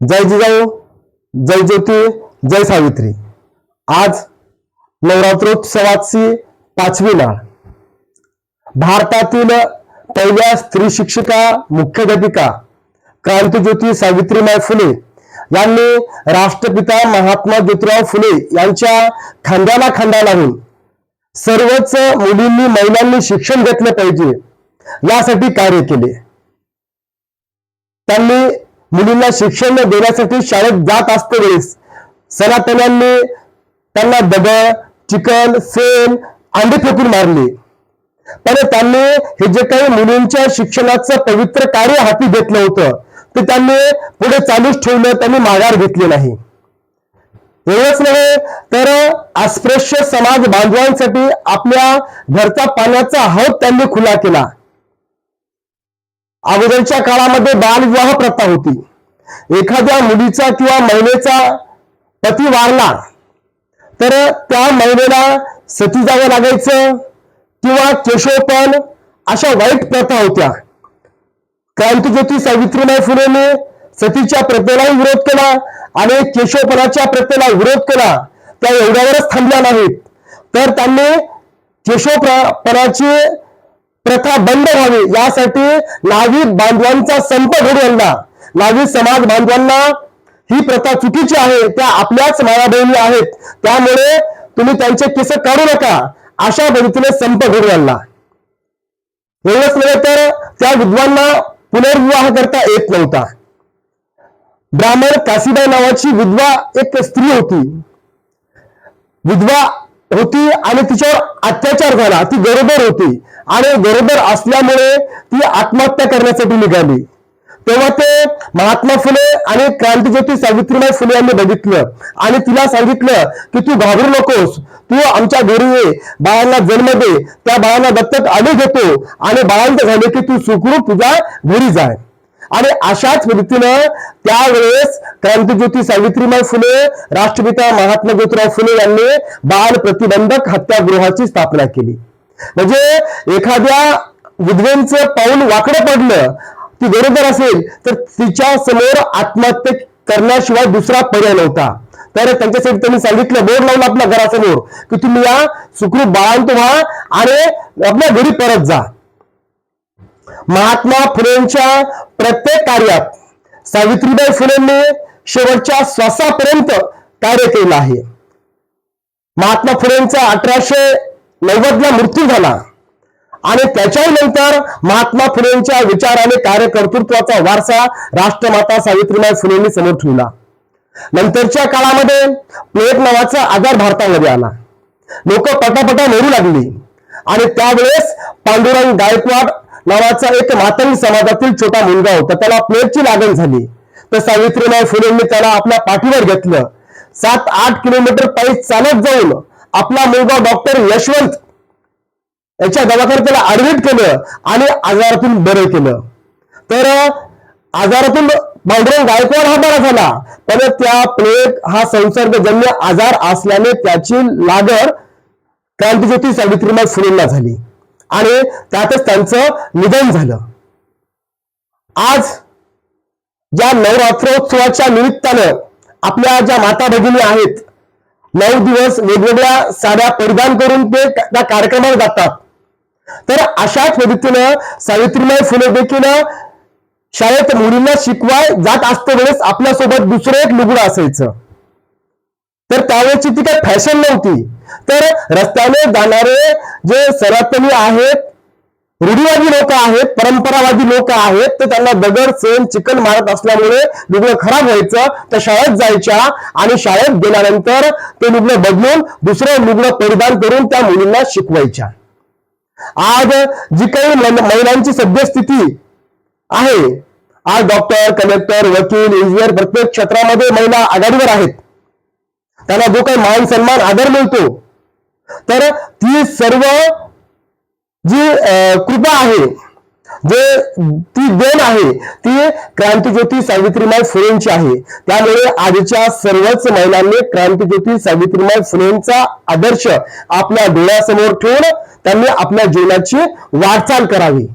जय जिजाऊ जय ज्योती जय सावित्री. आज नवरात्रोत्सवाची पाचवी नाळ भारतातील पहिल्या स्त्री शिक्षिका मुख्याध्यापिका क्रांतीज्योती सावित्रीबाई फुले यांनी राष्ट्रपिता महात्मा ज्योतिराव फुले यांच्या खांद्याला खांदा लावून सर्वच मुलींनी महिलांनी शिक्षण घेतलं पाहिजे यासाठी कार्य केले. त्यांनी मुलींना शिक्षण देण्यासाठी शाळेत जात असते वेळेस सनातन्यांनी त्यांना दगड चिकन सेन अंडे फेकून मारले. पण त्यांनी हे जे काही मुलींच्या शिक्षणाचं पवित्र कार्य हाती घेतलं होतं ते त्यांनी पुढे चालूच ठेवलं त्यांनी माघार घेतली नाही. एवढंच नव्हे तर अस्पृश्य समाज बांधवांसाठी आपल्या घरचा पाण्याचा हौद त्यांनी खुला केला. अगोदरच्या काळामध्ये बालविवाह प्रथा होती. एखाद्या मुलीचा किंवा महिलेचा पती वारला तर त्या महिलेला सती जावं लागायचं किंवा केशवपण अशा वाईट प्रथा होत्या. क्रांतीज्योती सावित्रीबाई फुलेने सतीच्या प्रथेलाही विरोध केला आणि केशवपणाच्या प्रथेला विरोध केला. त्या एवढ्यावरच थांबल्या नाहीत. तर त्यांनी केशवपणाची प्रथा बंद व्हावी. यासाठी नावी बांधवांचा संप घडू आणला. नावी समाज बांधवांना ही प्रथा चुकीची आहे. त्या आपल्याच माया बहिणी आहेत. त्यामुळे तुम्ही त्यांचे केस काढू नका. अशा पद्धतीने संप घडू आणला. एवढंच नव्हे तर त्या विद्वांना पुनर्विवाह करता येत नव्हता. ब्राह्मण काशीबाई नावाची विधवा एक स्त्री होती. विधवा होती आणि तिच्यावर अत्याचार झाला. ती गरोदर होती. आणि गरोदर असल्यामुळे ती आत्महत्या करण्यासाठी निघाली. तेव्हा ते महात्मा फुले आणि क्रांतीज्योती सावित्रीबाई फुले यांनी बघितलं. आणि तिला सांगितलं की तू घाबरू नकोस. तू आमच्या घरी ये. बाळांना जन्म दे. त्या बाळांना दत्तक आम्ही घेतो. आणि बाळांचं झाले की तू सुखरूप तुझ्या घरी जाय. आणि अशाच रीतीनं त्यावेळेस क्रांतीज्योती सावित्रीबाई फुले राष्ट्रपिता महात्मा ज्योतिराव फुले यांनी बाल प्रतिबंधक हत्यागृहाची स्थापना केली. म्हणजे एखाद्या विधवेंचं पाऊल वाकडं पडलं ती गरोदर असेल तर तिच्या समोर आत्महत्या करण्याशिवाय दुसरा पर्याय नव्हता. तर त्यांच्यासाठी त्यांनी सांगितलं बोर्ड लावला आपल्या घरासमोर की तुम्ही या सुखरूप बाळांत व्हा आणि आपल्या घरी परत जा. महात्मा फुलेंच्या प्रत्येक कार्यात सावित्रीबाई फुलेंनी शेवटच्या श्वासापर्यंत कार्य केलं आहे. महात्मा फुलेंचा अठराशे नव्वदला मृत्यू झाला आणि त्याच्याही नंतर महात्मा फुलेंच्या विचाराने कार्यकर्तृत्वाचा वारसा राष्ट्रमाता सावित्रीबाई फुलेंनी समोर ठेवला. नंतरच्या काळामध्ये प्लेग नावाचा आजार भारतामध्ये आला. लोक पटापटा मरू लागली. आणि त्यावेळेस पांडुरंग गायकवाड नावाचा एक मातंग समाजातील छोटा मुलगा होता. त्याला प्लेटची लागण झाली. तर सावित्रीबाई फुलेंनी त्याला आपल्या पाठीवर घेतलं. सात आठ किलोमीटर पायी चालत जाऊन आपला मुलगा डॉक्टर यशवंत याच्या दवाखान्यात त्याला ऍडमिट केलं आणि आजारातून बरं केलं. तर आजारातून पांडुरंग गायकवाड हा बरा झाला. पण त्या प्लेग हा संसर्गजन्य आजार असल्याने त्याची लागण क्रांतिज्योती सावित्रीबाई फुलेंना झाली. आणि त्यातच त्यांचं निधन झालं. आज ज्या नवरात्रोत्सवाच्या निमित्तानं आपल्या ज्या माता भगिनी आहेत नऊ दिवस वेगवेगळ्या साड्या परिधान करून ते त्या कार्यक्रमात जातात. तर अशाच पद्धतीनं सावित्रीबाई फुले देखील शाळेत मुलींना शिकवाय जात असते वेळेस आपल्यासोबत दुसरं एक लुगडं असायचं. तर त्यावेळेची ती काही फॅशन नव्हती. तर रस्त्याने जाणारे जे सनातनी आहेत रूढीवादी लोक आहेत परंपरावादी लोक आहेत तर त्यांना दगड सेन चिकन मारत असल्यामुळे लुगडं खराब व्हायचं. तर शाळेत जायच्या आणि शाळेत गेल्यानंतर ते लुगडं बदलून दुसरं लुगडं परिधान करून त्या मुलींना शिकवायच्या. आज जी काही महिलांची सद्यस्थिती आहे आज डॉक्टर कलेक्टर वकील इंजिनियर प्रत्येक क्षेत्रामध्ये महिला आघाडीवर आहेत. त्यांना जो काही मान सन्मान आदर मिळतो तर ती सर्व जी कृपा आहे जे ती देण आहे ती क्रांतीज्योती सावित्रीबाई फुलेंची आहे. त्यामुळे आजच्या सर्वच महिलांनी क्रांतीज्योती सावित्रीबाई फुलेंचा आदर्श आपल्या डोळ्यासमोर ठेवून त्यांनी आपल्या जीवनाची वाटचाल करावी.